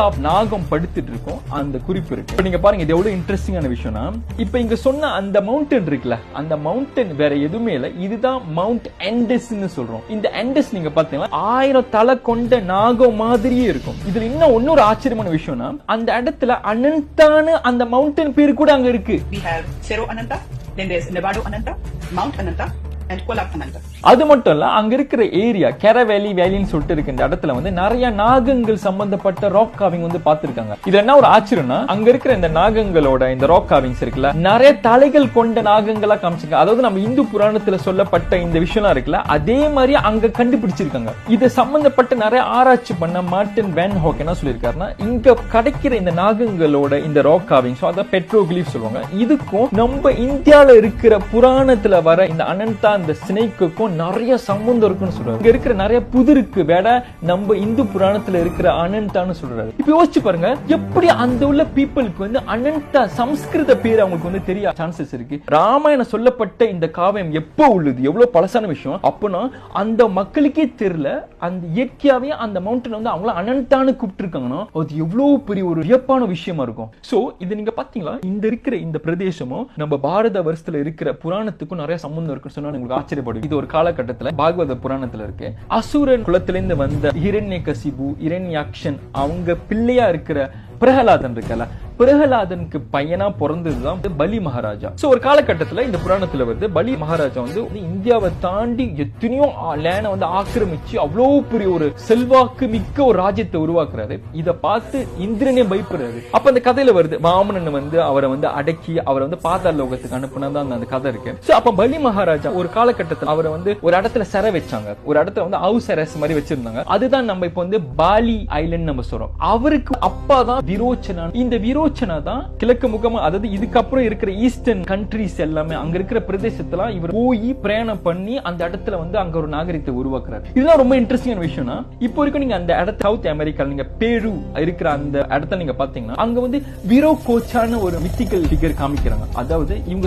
Of நாகம் படுத்துட்டு இருக்கும் அந்த குறிப்பு இருக்கு. இப்ப நீங்க பாருங்க இது எவ்வளவு இன்ட்ரெஸ்டிங்கான விஷயம்னா இப்ப இங்க சொன்ன அந்த மவுண்டன் இருக்குல்ல அந்த மவுண்டன் வேற எதுவுமே இல்ல இதுதான் மவுண்ட் எண்டஸ்னு சொல்றோம். இந்த எண்டஸ் நீங்க பாத்தீங்கன்னா ஆயிரம் தலை கொண்ட நாகம் மாதிரியே இருக்கும். இதுல இன்னும் இன்னொரு ஆச்சரியமான விஷயம்னா அந்த இடத்துல அனந்தான அந்த மவுண்டன் பேர் கூட அங்க இருக்கு. We have Cerro Ananta, then there's Nevado Ananta, Mount Ananta, and Ananta. அது மட்டும் இல்ல அங்க இருக்கிற ஏரியா கெரவேலி வேலின்னு சொல்லிட்டு இருக்க இந்த இடத்துல வந்து நிறைய நாகங்கள் சம்பந்தப்பட்ட ராக் காவிங் வந்து பார்த்திருக்காங்க. இதுல என்ன ஒரு ஆச்சரியம்னா அங்க இருக்கிற இந்த நாகங்களோட இந்த ராக் காவிங்ஸ் இருக்குல்ல நிறைய தலைகள் கொண்ட நாகங்களா காமிச்சிருக்காங்க. அதாவது நம்ம இந்து புராணத்துல சொல்லப்பட்ட இந்த விஷயம்லாம் இருக்குல்ல அதே மாதிரி அங்க கண்டுபிடிச்சிருக்காங்க. இது சம்பந்தப்பட்ட நிறைய ஆராய்ச்சி பண்ண மார்டின் வேன் ஹோக் என்ன சொல்லியிருக்காருன்னா இங்க கிடைக்கிற இந்த நாகங்களோட இந்த ராக் காவிங்ஸ் அதான் பெட்ரோகிலிஃப் சொல்லுவாங்க. இதுக்கும் நம்ம இந்தியால இருக்கிற புராணத்துல வர இந்த அனந்தா இந்த ஸ்னேக்குக்கும் நிறைய சம்பந்தம் இருக்குன்னு சொல்றாரு. இங்க இருக்கிற நிறைய புதிருக்கு வேட நம்ம இந்து புராணத்துல இருக்கிற அனந்தான்னு சொல்றாரு. இப்ப யோசிச்சு பாருங்க எப்படி அந்த உள்ள பீப்புளுக்கு வந்து அனந்தா சம்ஸ்கிருத பேர் அவங்களுக்கு வந்து தெரிய சான்சஸ் இருக்கு. ராமாயணம் சொல்லப்பட்ட இந்த காவியம் எப்போ உள்ளது? எவ்வளவு பழசான விஷயம். அப்பனா அந்த மக்களுக்கே தெரியல அந்த இயற்கையாவே அந்த மவுண்டன் வந்து அவங்கள அனந்தான்னு கூப்பிட்டு இருக்காங்கன்னா அது எவ்வளவு பெரிய ஒரு வியப்பான விஷயமா இருக்கும். சோ இது நீங்க பாத்தீங்களா? இந்த இருக்கிற இந்த பிரதேசமும் நம்ம பாரத வருஷத்துல இருக்கிற புராணத்துக்கும் நிறைய சம்பந்தம் இருக்குன்னு சொன்னா உங்களுக்கு ஆச்சரியப்படும் இது ஒரு காலகட்டத்துல பாகவத புராணத்துல இருக்கு. அசுரன் குலத்திலிருந்து வந்த இரண்ய கசிபு இரண்யாக்ஷன் அவங்க பிள்ளையா இருக்கிற பிரகலாதன் இருக்கல பிரகலாதனுக்கு பையனா பிறந்ததுதான் பலி மகாராஜா. சோ ஒரு காலகட்டத்துல இந்த புராணத்துல வருது பலி மகாராஜா வந்து இந்தியாவை தாண்டி எத்தனையோ லேனை வந்து ஆக்கிரமிச்சு அவ்வளவு பெரிய ஒரு செல்வாக்கு மிக்க ஒரு ராஜ்யத்தை உருவாக்குறாரு. இத பார்த்து இந்திரனே பயப்படுறாரு. அப்ப அந்த கதையில வருது வாமனன் வந்து அவரை வந்து அடக்கி அவரை வந்து பாதாள லோகத்துக்கு அனுப்புனதான் அந்த- அந்த கதை இருக்கு. சோ அப்ப பலி மகாராஜா ஒரு காலகட்டத்துல அவரை வந்து ஒரு இடத்துல சிற வச்சாங்க. ஒரு இடத்துல வந்து ஹவுஸ் அரெஸ்ட் மாதிரி வச்சிருந்தாங்க. அதுதான் நம்ம இப்ப வந்து பாலி ஐலண்ட் நம்ம சொல்றோம். அவருக்கு அப்பாதான் விரோச்சனான் இந்த விரோ ஆலோசனை தான் கிழக்கு முகமா அதாவது இதுக்கப்புறம் இருக்கிற ஈஸ்டர்ன் கண்ட்ரிஸ் எல்லாமே அங்க இருக்கிற பிரதேசத்துல இவர் போய் பிரயாணம் பண்ணி அந்த இடத்துல வந்து அங்க ஒரு நாகரிகத்தை உருவாக்குறாரு. இதுதான் ரொம்ப இன்ட்ரெஸ்டிங்கான விஷயம்னா இப்போ வரைக்கும் நீங்க அந்த இடத்த சவுத் அமெரிக்கா நீங்க பேரு இருக்கிற அந்த இடத்த நீங்க பாத்தீங்கன்னா அங்க வந்து விரோ கோச்சான ஒரு மித்திக்கல் ஃபிகர் காமிக்கிறாங்க. அதாவது இவங்க